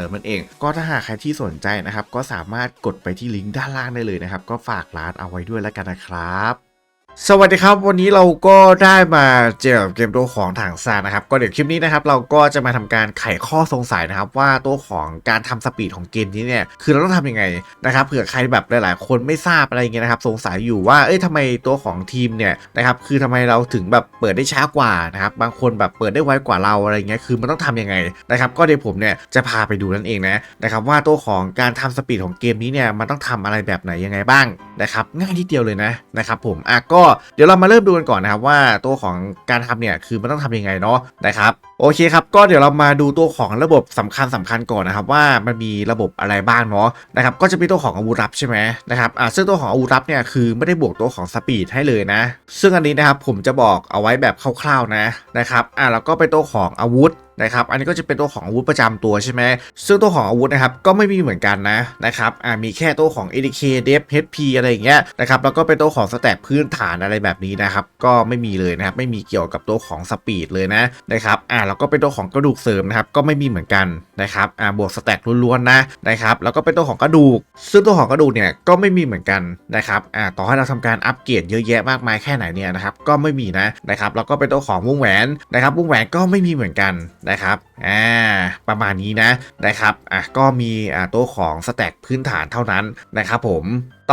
ิมนั่นเอง ก็ถ้าหากใครที่สนใจนะครับ ก็สามารถกดไปที่ลิงก์ด้านล่างได้เลยนะครับ ก็ฝากร้านเอาไว้ด้วยแล้วกันนะครับ สวัสดีครับ วันนี้เราก็ได้มาเจอเกมตัวของถังซานนะครับ ก็เดี๋ยวคลิปนี้นะครับ เราก็จะมาทำการไขข้อสงสัยนะครับ ว่าตัวของการทำสปีดของเกมนี้เนี่ยคือเราต้องทำยังไงนะครับเผื่อใครแบบหลาย ๆ คนไม่ทราบอะไรเงี้ยนะครับ สงสัยอยู่ว่าเอ้ยทำไมตัวของทีมเนี่ยนะครับคือทำไมเราถึงแบบเปิดได้ช้ากว่านะครับบางคนแบบเปิดได้ไวกว่าเราอะไรเงี้ยคือมันต้องทำยังไงนะครับ ก็เดี๋ยวผมเนี่ยจะพาไปดูนั่นเองนะนะครับว่าตัวของการทำสปีดของเกมนี้เนี่ยมันต้องทำอะไรแบบไหนยังไงบ้างนะครับง่ายนิดเดียวเลยนะนะครับผมอะก็เดี๋ยวเรามาเริ่มดูกันก่อนนะครับว่าตัวของการทำเนี่ยคือมันต้องทำยังไงเนาะนะครับโอเคครับก็เดี๋ยวเรามาดูตัวของระบบสำคัญสำคัญก่อนนะครับว่ามันมีระบบอะไรบ้างเนาะนะครับก็จะมีตัวของอาวุธลับใช่ไหมนะครับอะซึ่งตัวของอาวุธลับเนี่ยคือไม่ได้บวกตัวของสปีดให้เลยนะ ซึ่งอันนี้นะครับผมจะบอกเอาไว้แบบคร่าวๆนะนะครับอะแล้วก็เป็นตัวของอาวุธ นะครับอันนี้ก็จะเป็นตัวของอาวุธประจำตัวใช่ไหมซึ่งตัวของอาวุธนะครับก็ไม่มีเหมือนกันนะนะครับอ่ามีแค่ตัวของ ADK Def HP อะไรอย่างเงี้ยนะครับแล้วก็เป็นตัวของสแต็กพื้นฐานอะไรแบบนี้นะครับก็ไม่มีเลยนะครับไม่มีเกี่ยวกับตัวของสปีดเลยนะนะครับอ่าแล้วก็เป็นตัวของกระดูกเสริมนะครับก็ไม่มีเหมือนกันนะครับอ่าบวกสแต็กล้วนๆนะนะครับแล้วก็เป็นตัวของกระดูก ซึ่งตัวของกระดูกเนี่ยก็ไม่มีเหมือนกันนะครับอ่าต่อให้เราทำการอัปเกรดเยอะแยะมากมายแค่ไหนเนี่ยนะครับก็ไม่มีนะนะครับแล้วก็เป็นตัวของวงแหวนนะครับวงแหวนก็ไม่มีเหมือนกันนะครับอ่าประมาณนี้นะนะครับอะก็มีอ่าตัวของสแต็กพื้นฐานเท่านั้นนะครับผม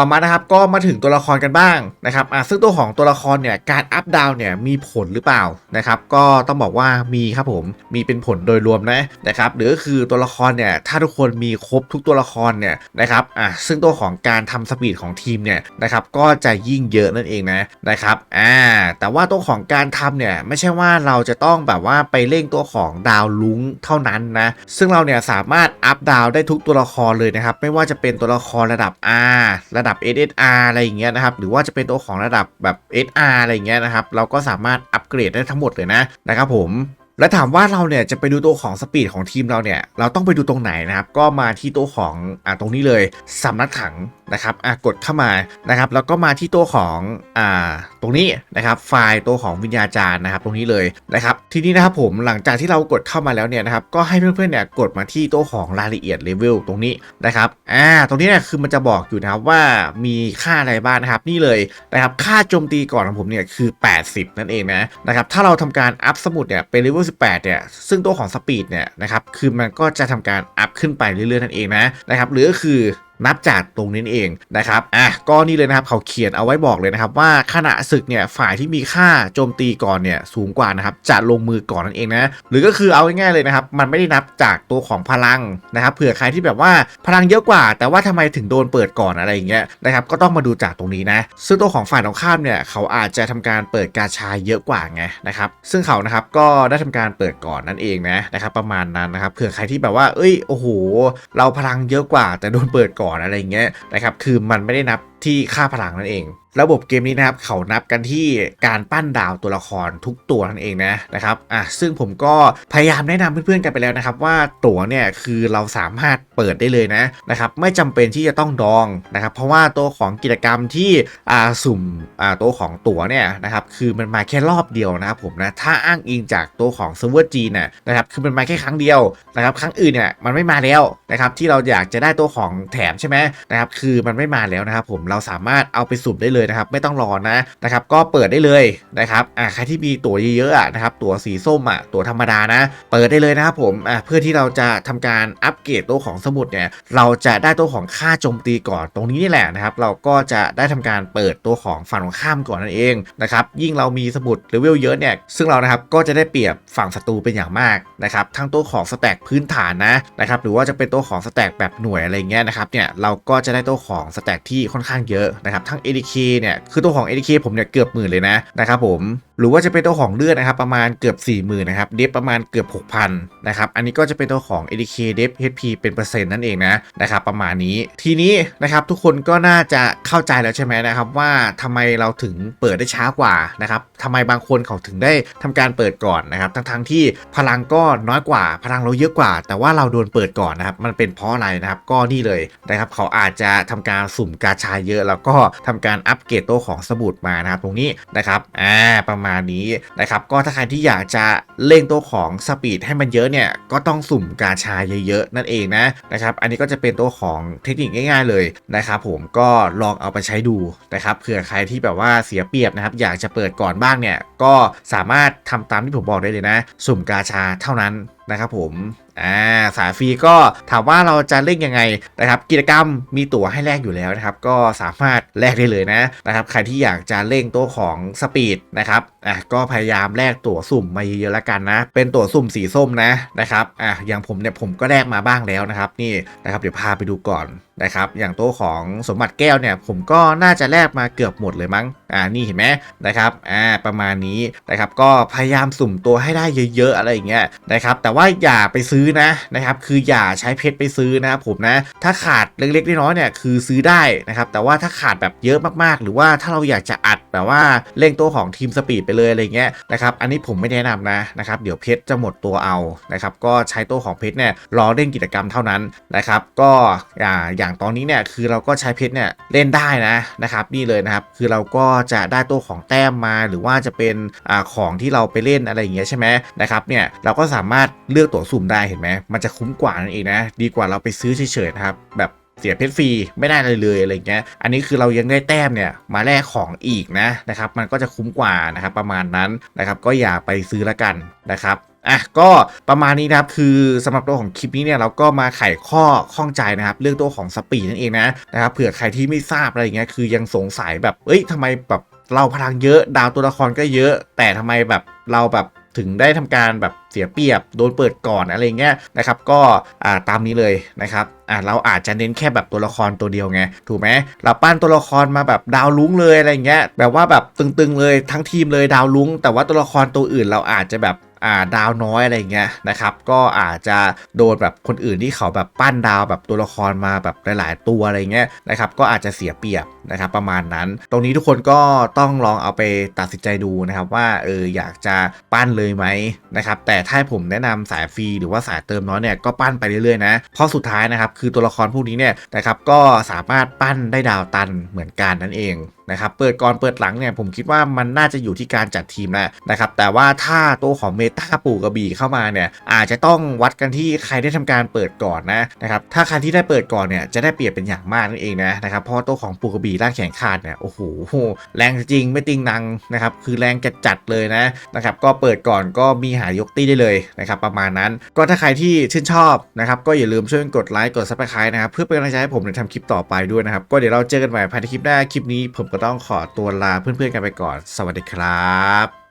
ต่อมานะครับก็มาถึงตัวละครกันบ้างนะครับอะซึ่งตัวของตัวละครเนี่ยการอัพดาวเนี่ยมีผลหรือเปล่านะครับก็ต้องบอกว่ามีครับผมมีเป็นผลโดยรวมนะนะครับหรือก็คือตัวละครเนี่ยถ้าทุกคนมีครบทุกตัวละครเนี่ยนะครับอะซึ่งตัวของการทำสปีดของทีมเนี่ยนะครับก็จะยิ่งเยอะนั่นเองนะนะครับอ่าแต่ว่าตัวของการทำเนี่ยไม่ใช่ว่าเราจะต้องแบบว่าไปเร่งตัวของดาวลุงเท่านั้นนะซึ่งเราเนี่ยสามารถอัพดาวได้ทุกตัวละครเลยนะครับไม่ว่าจะเป็นตัวละครระดับ R ระดับดับ SSR อะไรอย่างเงี้ยนะครับหรือว่าจะเป็นตัวของระดับแบบ SR อะไรอย่างเงี้ยนะครับเราก็สามารถอัปเกรดได้ทั้งหมดเลยนะนะครับผม และถามว่าเราเนี่ยจะไปดูตัวของสปีดของทีมเราเนี่ยเราต้องไปดูตรงไหนนะครับก็มาที่ตัวของอ่าตรงนี้เลยสำนักถังนะครับอ่ากดเข้ามานะครับแล้วก็มาที่ตัวของอ่าตรงนี้นะครับไฟล์ตัวของวิญญาจารย์นะครับ ตรงนี้เลยนะครับทีนี้นะครับผมหลังจากที่เรากดเข้ามาแล้วเนี่ยนะครับก็ให้เพื่อนๆเนี่ยกดมาที่ตัวของรายละเอียดเลเวลตรงนี้นะครับอ่าตรงนี้เนี่ยคือมันจะบอกอยู่นะครับว่ามีค่าอะไรบ้างนะครับนี่เลยนะครับค่าโจมตีก่อนของผมเนี่ยคือ 80 นั่นเองนะนะครับถ้าเราทำการอัพสมุดเนี่ยเป็นเลเวล18 เนี่ย ซึ่งตัวของสปีดเนี่ยนะครับ คือมันก็จะทำการอัพขึ้นไปเรื่อยๆนั่นเองนะนะครับ หรือก็คือ นับจากตรงนี้เองนะครับอะก็นี่เลยนะครับเขาเขียนเอาไว้บอกเลยนะครับ ว่าขณะศึกเนี่ยฝ่ายที่มีค่าโจมตีก่อนเนี่ยสูงกว่านะครับจะลงมือก่อนนั่นเองนะหรือก็คือเอาง่ายๆเลยนะครับ มันไม่ได้นับจากตัวของพลังนะครับเผื่อใครที่แบบว่าพลังเยอะกว่า แต่ว่าทำไมถึงโดนเปิดก่อนอะไรอย่างเงี้ยนะครับก็ต้องมาดูจากตรงนี้นะซึ่งตัวของฝ่ายตรงข้ามเนี่ยเขาอาจจะทำการเปิดกาชาเยอะกว่าไงนะครับซึ่งเขานะครับก็ได้ทำการเปิดก่อนนั่นเองนะนะครับประมาณนั้นนะครับเผื่อใครที่แบบว่าเอ้ยโอ้โห เราพลังเยอะกว่า แต่โดนเปิดก่อนอะไรอย่างเงี้ยนะครับคือมันไม่ได้นับ ที่ค่าพลังนั่นเอง ระบบเกมนี้นะครับเขานับกันที่การปั้นดาวตัวละครทุกตัวนั่นเองนะนะครับอะซึ่งผมก็พยายามแนะนำเพื่อนๆกันไปแล้วนะครับ ว่าตั๋วเนี่ยคือเราสามารถเปิดได้เลยนะนะครับไม่จำเป็นที่จะต้องดองนะครับ เพราะว่าตัวของกิจกรรมที่อ่าสุ่มอ่าตัวของตั๋วเนี่ยนะครับคือมันมาแค่รอบเดียวนะครับผมนะถ้าอ้างอิงจากตัวของเซิร์ฟเวอร์จีนน่ะนะครับคือมันมาแค่ครั้งเดียวนะครับครั้งอื่นเนี่ยมันไม่มาแล้วนะครับที่เราอยากจะได้ตัวของแถมใช่ไหมนะครับคือมันไม่มาแล้วนะครับผมเราสามารถเอาไปสุ่มได้เลยนะครับ ไม่ต้องรอนะนะครับ ก็เปิดได้เลยนะครับอ่าใครที่มีตั๋วเยอะๆอะนะครับตั๋วสีส้มอะตั๋วธรรมดานะ เปิดได้เลยนะครับผมอ่าเพื่อที่เราจะทำการอัปเกรดตัวของสมุดเนี่ยเราจะได้ตัวของค่าโจมตีก่อนตรงนี้นี่แหละนะครับ เราก็จะได้ทำการเปิดตัวของฝั่งตรงข้ามก่อนนั่นเองนะครับยิ่งเรามีสมุดเลเวลเยอะเนี่ยซึ่งเรานะครับก็จะได้เปรียบฝั่งศัตรูเป็นอย่างมากนะครับทั้งตัวของสแต็กพื้นฐานนะนะครับหรือว่าจะเป็นตัวของสแต็กแบบหน่วยอะไรเงี้ยนะครับเนี่ยเราก็จะได้ตัวของสแต็กที่ค่อนข้างเยอะนะครับทั้ง ADK เนี่ยคือตัวของ ADK ผมเนี่ยเกือบหมื่นเลยนะนะครับผม หรือว่าจะเป็นตัวของเลือดนะครับประมาณเกือบ 40,000นะครับเดฟประมาณเกือบ 6,000นะครับอันนี้ก็จะเป็นตัวของ ADK เดฟ HP เป็นเปอร์เซ็นต์นั่นเองนะนะครับประมาณนี้ทีนี้นะครับทุกคนก็น่าจะเข้าใจแล้วใช่ไหมนะครับว่าทำไมเราถึงเปิดได้ช้ากว่านะครับทำไมบางคนเขาถึงได้ทำการเปิดก่อนนะครับทั้งๆที่พลังก็น้อยกว่า พลังเราเยอะกว่า แต่ว่าเราโดนเปิดก่อนนะครับมันเป็นเพราะอะไรนะครับก็นี่เลยนะครับเขาอาจจะทำการสุ่มกาชาเยอะ แล้วก็ทำการอัปเกรดตัวของสมุดมานะครับตรงนี้นะครับอ่าประมาณนี้นะครับก็ถ้าใครที่อยากจะเล่งตัวของสปีดให้มันเยอะเนี่ยก็ต้องสุ่มกาชาเยอะๆนั่นเองนะนะครับอันนี้ก็จะเป็นตัวของเทคนิคง่าย ๆเลยนะครับผมก็ลองเอาไปใช้ดูนะครับเผื่อใครที่แบบว่าเสียเปรียบนะครับอยากจะเปิดก่อนบ้างเนี่ยก็สามารถทำตามที่ผมบอกได้เลยนะ สุ่มกาชาเท่านั้น นะครับผมอ่าสายฟรีก็ถามว่าเราจะเล่นยังไงนะครับกิจกรรมมีตั๋วให้แลกอยู่แล้วนะครับก็สามารถแลกได้เลยนะนะครับใครที่อยากจะเล่นตัวของสปีดนะครับอะก็พยายามแลกตั๋วสุ่มมาเยอะๆแล้วกันนะ เป็นตั๋วสุ่มสีส้มนะนะครับอะอย่างผมเนี่ยผมก็แลกมาบ้างแล้วนะครับนี่นะครับเดี๋ยวพาไปดูก่อน นะครับอย่างตัวของสมบัติแก้วเนี่ยผมก็น่าจะแลกมาเกือบหมดเลยมั้งอ่านี่เห็นไหมนะครับอ่าประมาณนี้นะครับก็พยายามสุ่มตัวให้ได้เยอะๆอะไรอย่างเงี้ยนะครับแต่ว่าอย่าไปซื้อนะนะครับคืออย่าใช้เพชรไปซื้อนะผมนะถ้าขาดเล็กๆน้อยๆเนี่ยคือซื้อได้นะครับแต่ว่าถ้าขาดแบบเยอะมากๆ หรือว่าถ้าเราอยากจะอัดแบบว่าเร่งตัวของทีมสปีดไปเลยอะไรเงี้ยนะครับอันนี้ผมไม่แนะนำนะนะครับเดี๋ยวเพชรจะหมดตัวเอานะครับก็ใช้ตัวของเพชรเนี่ยรอเล่นกิจกรรมเท่านั้นนะครับก็อย่าอย่างตอนนี้เนี่ยคือเราก็ใช้เพชรเนี่ยเล่นได้นะนะครับนี่เลยนะครับคือเราก็จะได้ตัวของแต้มมาหรือว่าจะเป็นอ่าของที่เราไปเล่นอะไรอย่างเงี้ยใช่ไหมนะครับเนี่ยเราก็สามารถเลือกตัวสุ่มได้เห็นไหมมันจะคุ้มกว่านั่นเองนะดีกว่าเราไปซื้อเฉยๆนะครับแบบเสียเพชรฟรีไม่ได้เลยเลยอะไรเงี้ย อันนี้คือเรายังได้แต้มเนี่ยมาแลกของอีกนะนะครับ มันก็จะคุ้มกว่านะครับประมาณนั้นนะครับ ก็อย่าไปซื้อละกันนะครับ อะก็ประมาณนี้นะครับคือสำหรับตัวของคลิปนี้เนี่ยเราก็มาไขข้อข้องใจนะครับเรื่องตัวของสปีดนั่นเองนะนะครับเผื่อใครที่ไม่ทราบอะไรอย่างเงี้ยคือยังสงสัยแบบเอ้ยทำไมแบบเราพลังเยอะดาวตัวละครก็เยอะ แต่ทำไมแบบเราแบบถึงได้ทำการแบบเสียเปรียบโดนเปิดก่อนอะไรเงี้ยนะครับก็อ่าตามนี้เลยนะครับอ่าเราอาจจะเน้นแค่แบบตัวละครตัวเดียวไงถูกไหมเราปั้นตัวละครมาแบบดาวลุ้งเลยอะไรเงี้ยแบบว่าแบบตึงๆเลยทั้งทีมเลยดาวลุ้ง แต่ว่าตัวละครตัวอื่นเราอาจจะแบบ ดาวน้อยอะไรเงี้ยนะครับ ก็อาจจะโดนแบบคนอื่นที่เขาแบบปั้นดาวแบบตัวละครมาแบบหลาย ๆ ตัวอะไรเงี้ยนะครับ ก็อาจจะเสียเปรียบ นะครับประมาณนั้น ตรงนี้ทุกคนก็ต้องลองเอาไปตัดสินใจดูนะครับว่าเอออยากจะปั้นเลยไหมนะครับแต่ถ้าผมแนะนำสายฟรีหรือว่าสายเติมน้อยเนี่ยก็ปั้นไปเรื่อยๆนะเพราะสุดท้ายนะครับคือตัวละครพวกนี้เนี่ยนะครับก็สามารถปั้นได้ดาวตันเหมือนกันนั่นเองนะครับเปิดก่อนเปิดหลังเนี่ยผมคิดว่ามันน่าจะอยู่ที่การจัดทีมแล้วนะครับแต่ว่าถ้าตัวของเมตาปูกระบี่เข้ามาเนี่ยอาจจะต้องวัดกันที่ใครได้ทำการเปิดก่อนนะนะครับถ้าใครที่ได้เปิดก่อนเนี่ยจะได้เปรียบเป็นอย่างมากนั่นเองนะนะครับเพราะตัวของปูกระบี่ล่างแข็งขาดเนี่ยโอ้โหแรงจริงไม่ติงนังนะครับคือแรงจัดจัดๆเลยนะนะครับก็เปิดก่อนก็มีหายกตี้ได้เลยนะครับประมาณนั้นก็ถ้าใครที่ชื่นชอบนะครับก็อย่าลืมช่วยกดไลค์กดซับสไครต์นะครับเพื่อเป็นกำลังใจให้ผมในทำคลิปต่อไปด้วยนะครับก็เดี๋ยวเราเจอกันใหม่ภายในคลิปหน้าคลิปนี้ ผมก็ต้องขอตัวลาเพื่อนๆกันไปก่อน สวัสดีครับ